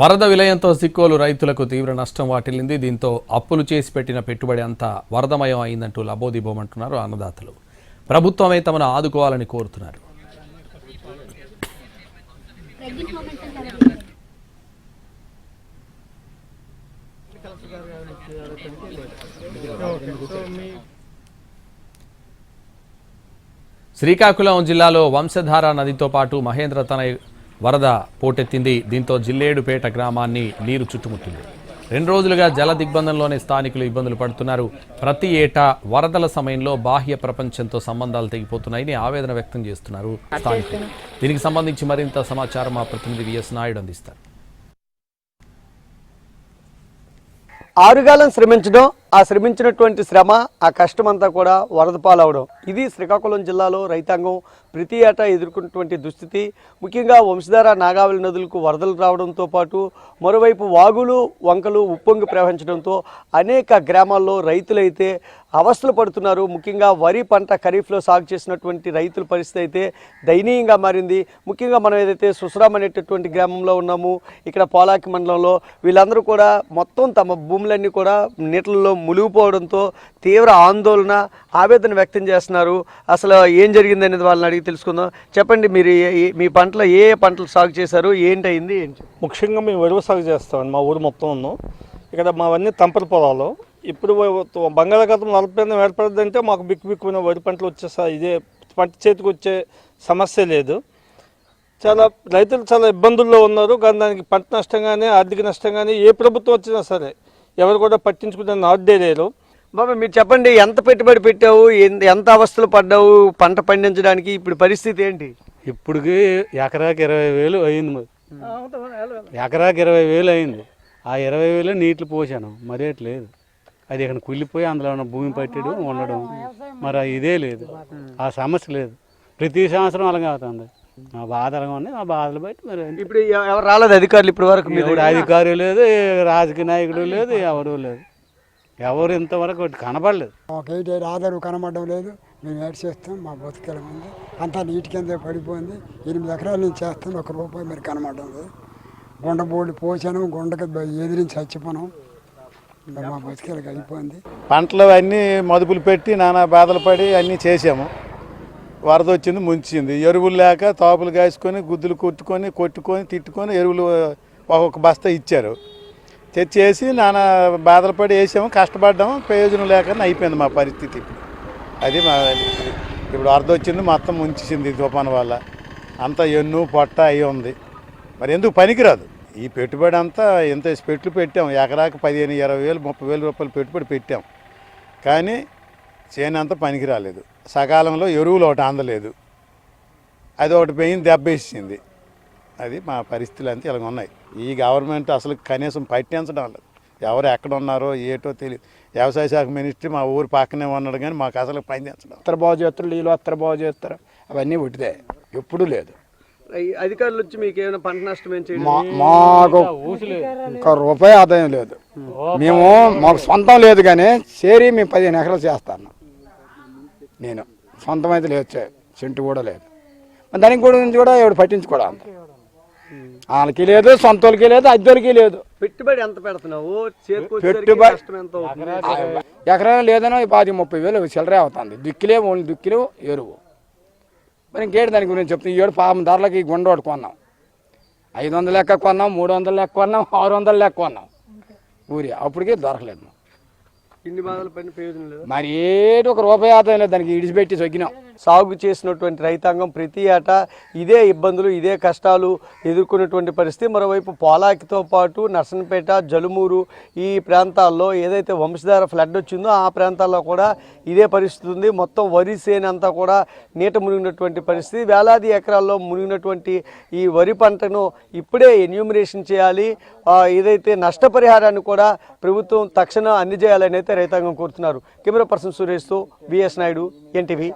వరద విలయంతో సిక్కోలు రైతులకు తీవ్ర నష్టం వాటిల్లింది. దీంతో అప్పులు చేసి పెట్టిన పెట్టుబడి అంతా వరదమయం అయిందంటూ లబోదిబోమంటున్నారు అన్నదాతలు. ప్రభుత్వమే తమను ఆదుకోవాలని కోరుతున్నారు. శ్రీకాకుళం జిల్లాలో వంశధార నదితో పాటు మహేంద్ర తనయ్ వరద పోటెత్తింది. దీంతో జిల్లేడుపేట గ్రామాన్ని నీరు చుట్టుముట్టింది. రెండు రోజులుగా జల దిగ్బంధంలోనే స్థానికులు ఇబ్బందులు పడుతున్నారు. ప్రతి ఏటా వరదల సమయంలో బాహ్య ప్రపంచంతో సంబంధాలు తెగిపోతున్నాయని ఆవేదన వ్యక్తం చేస్తున్నారు స్థానికులు. దీనికి సంబంధించి మరింత సమాచారం మా ప్రతినిధి విఎస్ నాయుడు అందిస్తారు. ఆరుగాలం శ్రమించడం ఆ శ్రమించినటువంటి శ్రమ ఆ కష్టం అంతా కూడా వరద పాలవడం. ఇది శ్రీకాకుళం జిల్లాలో రైతాంగం ప్రతి ఏటా ఎదుర్కొన్నటువంటి దుస్థితి. ముఖ్యంగా వంశధార నాగావళి నదులకు వరదలు రావడంతో పాటు మరోవైపు వాగులు వంకలు ఉప్పొంగి ప్రవహించడంతో అనేక గ్రామాల్లో రైతులైతే అవస్థలు పడుతున్నారు. ముఖ్యంగా వరి పంట ఖరీఫ్లో సాగు చేసినటువంటి రైతుల పరిస్థితి అయితే దయనీయంగా మారింది. ముఖ్యంగా మనం ఏదైతే సుసరాం అనేటటువంటి గ్రామంలో ఉన్నాము ఇక్కడ పోలాకి మండలంలో వీళ్ళందరూ కూడా మొత్తం తమ భూములన్నీ కూడా నీటిల్లో మునిగిపోవడంతో తీవ్ర ఆందోళన ఆవేదన వ్యక్తం చేస్తున్నారు. అసలు ఏం జరిగింది అనేది వాళ్ళని అడిగి తెలుసుకుందాం. చెప్పండి మీరు ఏ- మీ పంటలో ఏ ఏ పంటలు సాగు చేశారు? ఏంటి అయింది ఏంటి ముఖ్యంగా మేము వరి సాగు చేస్తామండి మా ఊరు మొత్తం ఉన్నాం. ఇక్కడ మావన్నీ తంపర పొలాలు. ఇప్పుడు బంగాళాఖాతం నలభై ఏర్పడదంటే మాకు బిక్కు బిక్కున వరి పంటలు వచ్చేసా ఇదే పంట చేతికి వచ్చే సమస్య లేదు. చాలా రైతులు చాలా ఇబ్బందుల్లో ఉన్నారు. కానీ దానికి పంట నష్టం కానీ ఆర్థిక నష్టం కానీ ఏ ప్రభుత్వం వచ్చినా సరే ఎవరు కూడా పట్టించుకునే నాడే లేరు బాబా మీరు చెప్పండి ఎంత పెట్టుబడి పెట్టావు ఎంత అవస్థలు పడ్డావు పంట పండించడానికి ఇప్పుడు పరిస్థితి ఏంటి? ఇప్పటికి ఎకరాకి ఇరవై వేలు అయింది మరి. ఎకరాకి ఇరవై వేలు అయింది. ఆ ఇరవై వేలు నీటిలో పోసాను మరేట్ లేదు. అది ఇక్కడ కుళ్ళిపోయి అందులో ఉన్న భూమి పట్టడం ఉండడం. మరి ఇదే లేదు. ఆ సమస్య లేదు. ప్రతి సంవత్సరం అలాగే అవుతుంది. ఆ బాధ అలాగే ఉంది ఆ బాధలు బట్టి మరి. ఇప్పుడు ఎవ- ఎవరు రాలేదు అధికారులు ఇప్పటి వరకు మీరు ఇప్పుడు అధికారి లేదు రాజకీయ నాయకుడు లేదు ఎవరు లేదు. ఎవరు ఇంతవరకు ఒకటి కనపడలేదు మాకైతే ఆధారు కనబడడం లేదు. మేము ఏడు చేస్తాం మా బతుకెల ఉంది అంతా నీటి కింద పడిపోయింది. ఎనిమిది ఎకరాల నుంచి చేస్తాం ఒక రూపాయి మీరు కనబడడం లేదు. గుండబోడి పోసాను గుండకి ఎదిరించి చచ్చిపోనాం. ఇంకా మా బతుకెలకు అయిపోయింది. పంటలు అన్నీ మదుపులు పెట్టి నానా బాధలు పడి అన్నీ చేసాము వరద వచ్చింది ముంచింది. ఎరువులు లేక తాపులు కాసుకొని గుద్దులు కొట్టుకొని కొట్టుకొని తిట్టుకొని ఎరువులు ఒక్కొక్క బస్తా ఇచ్చారు. తెచ్చేసి నానా బాధలు పడి వేసాము కష్టపడ్డాము ప్రయోజనం లేకుండా అయిపోయింది మా పరిస్థితి. అది మా ఇప్పుడు వరద వచ్చింది మొత్తం ముంచింది తుఫాను వల్ల. అంతా ఎన్ను పొట్ట అయి ఉంది. మరి ఎందుకు పనికిరాదు? ఈ పెట్టుబడి అంతా ఎంత పెట్లు పెట్టాం ఎకరాకు పదిహేను ఇరవై వేలు ముప్పై వేల రూపాయలు పెట్టుబడి పెట్టాం కానీ చేను అంతా పనికి రాలేదు. సకాలంలో ఎరువులు ఒకటి అందలేదు. అది ఒకటి పోయింది దెబ్బేసింది. అది మా పరిస్థితులు అంతా ఇలాగ ఉన్నాయి. ఈ గవర్నమెంట్ అసలు కనీసం పట్టించడం లేదు. ఎవరు ఎక్కడ ఉన్నారో ఏటో తెలియదు. వ్యవసాయ శాఖ మినిస్ట్రీ మా ఊరు పక్కనే ఉన్నాడు కానీ మాకు అసలు పనిచేంచడం అత్తర బాగు చేస్తారు నీళ్ళు అత్తర బాగు చేస్తారు అవన్నీ ఉట్టిదే ఎప్పుడూ లేదు. అధికారులు వచ్చి మీకు ఏమైనా పంట నష్టం ఏం చేయడం మా- మాకు ఒక రూపాయి ఆదాయం లేదు. మేము మాకు సొంతం లేదు కానీ సేరి మేము పదిహేను ఎకరాలు చేస్తాను నేను. సొంతం అయితే లేదు సెంటు కూడా లేదు. దానికి కూడా గురించి కూడా ఎవడు పట్టించుకోవడం అంత. వాళ్ళకి లేదు సొంత లేదు అద్దెలకి లేదు. పెట్టుబడి ఎంత పెడుతున్నావు? పెట్టుబడి- ఎకరం లేదనో పాతి ముప్పై వేలు చిల్లరే అవుతుంది. దుక్కిలే ఓన్లీ దుక్కిలు ఎరువు. మరి ఇంకేంటి దాని గురించి చెప్తాను ఏడు పాపం ధరలకి గుండ ఒకటి కొన్నాం. ఐదు వందలు లెక్క కొన్నాం మూడు వందలు లెక్క కొన్నాం ఆరు వందలు లెక్క కొన్నాం. ఊరి అప్పటికే దొరకలేదు ఇన్ని బాధలు ప్రయోజనం లేదు? మరి ఏటి ఒక రూపాయి ఆదాయం లేదు దానికి ఇడిచిపెట్టి చొక్కినాం సాగు చేసినటువంటి రైతాంగం ప్రతి ఏటా ఇదే ఇబ్బందులు ఇదే కష్టాలు ఎదుర్కొనేటువంటి పరిస్థితి. మరోవైపు పోలాకితో పాటు నర్సనపేట జలుమూరు ఈ ప్రాంతాల్లో ఏదైతే వంశధార ఫ్లడ్ వచ్చిందో ఆ ప్రాంతాల్లో కూడా ఇదే పరిస్థితి ఉంది. మొత్తం వరి సేనంతా అంతా కూడా నీట మునిగినటువంటి పరిస్థితి. వేలాది ఎకరాల్లో మునిగినటువంటి ఈ వరి పంటను ఇప్పుడే ఎన్యూమినేషన్ చేయాలి. ఏదైతే నష్టపరిహారాన్ని కూడా ప్రభుత్వం తక్షణం అందజేయాలని అయితే రైతాంగం కోరుతున్నారు. కెమెరా పర్సన్ సురేష్తో బిఎస్ నాయుడు ఎన్టీవీ.